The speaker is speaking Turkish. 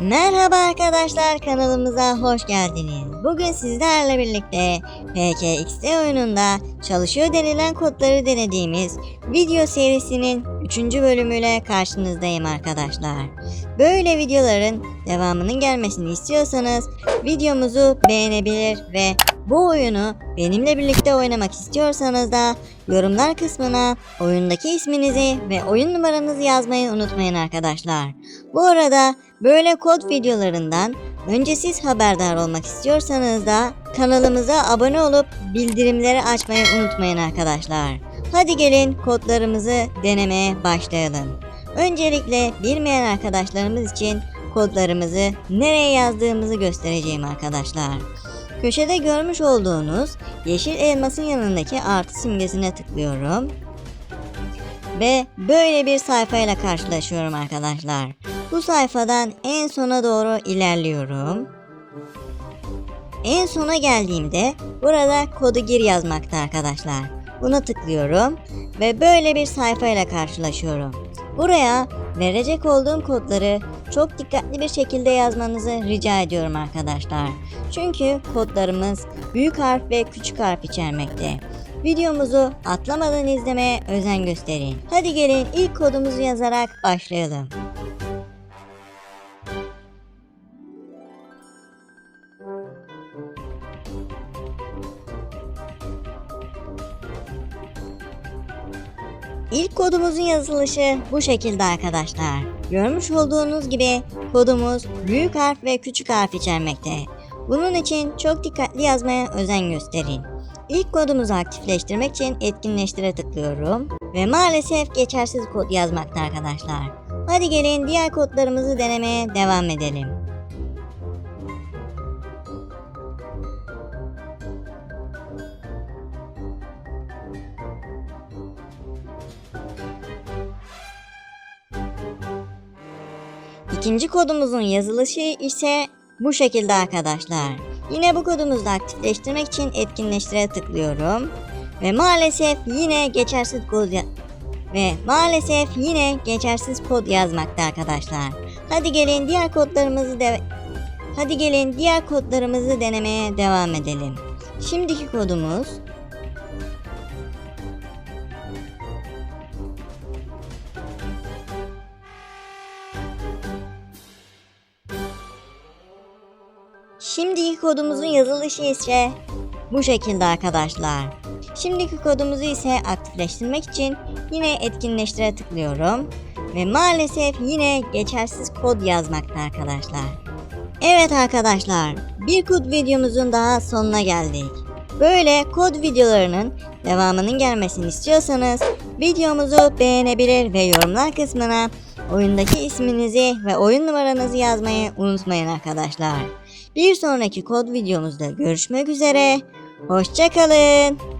Merhaba arkadaşlar kanalımıza hoş geldiniz. Bugün sizlerle birlikte PKXD oyununda çalışıyor denilen kodları denediğimiz video serisinin 3. bölümüyle karşınızdayım arkadaşlar. Böyle videoların devamının gelmesini istiyorsanız videomuzu beğenebilir ve bu oyunu benimle birlikte oynamak istiyorsanız da yorumlar kısmına oyundaki isminizi ve oyun numaranızı yazmayı unutmayın arkadaşlar. Bu arada böyle kod videolarından önce siz haberdar olmak istiyorsanız da kanalımıza abone olup bildirimleri açmayı unutmayın arkadaşlar. Hadi gelin kodlarımızı denemeye başlayalım. Öncelikle bilmeyen arkadaşlarımız için kodlarımızı nereye yazdığımızı göstereceğim arkadaşlar. Köşede görmüş olduğunuz yeşil elmasın yanındaki artı simgesine tıklıyorum. Ve böyle bir sayfayla karşılaşıyorum arkadaşlar. Bu sayfadan en sona doğru ilerliyorum. En sona geldiğimde burada kodu gir yazmakta arkadaşlar. Buna tıklıyorum ve böyle bir sayfayla karşılaşıyorum. Buraya verecek olduğum kodları çok dikkatli bir şekilde yazmanızı rica ediyorum arkadaşlar. Çünkü kodlarımız büyük harf ve küçük harf içermekte. Videomuzu atlamadan izlemeye özen gösterin. Hadi gelin ilk kodumuzu yazarak başlayalım. İlk kodumuzun yazılışı bu şekilde arkadaşlar. Görmüş olduğunuz gibi kodumuz büyük harf ve küçük harf içermekte. Bunun için çok dikkatli yazmaya özen gösterin. İlk kodumuzu aktifleştirmek için etkinleştire tıklıyorum ve maalesef geçersiz kod yazmakta arkadaşlar. Hadi gelin diğer kodlarımızı denemeye devam edelim. İkinci kodumuzun yazılışı ise bu şekilde arkadaşlar. Yine bu kodumuzu da aktifleştirmek için etkinleştire tıklıyorum. Ve maalesef yine geçersiz kod ve maalesef yine geçersiz kod yazmakta arkadaşlar. Hadi gelin diğer kodlarımızı de Hadi gelin diğer kodlarımızı denemeye devam edelim. Şimdiki kodumuz Şimdiki kodumuzun yazılışı ise bu şekilde arkadaşlar. Şimdiki kodumuzu ise aktifleştirmek için yine etkinleştire tıklıyorum. Ve maalesef yine geçersiz kod yazmakta arkadaşlar. Evet arkadaşlar, bir kod videomuzun daha sonuna geldik. Böyle kod videolarının devamının gelmesini istiyorsanız videomuzu beğenebilir ve yorumlar kısmına oyundaki isminizi ve oyun numaranızı yazmayı unutmayın arkadaşlar. Bir sonraki kod videomuzda görüşmek üzere. Hoşçakalın.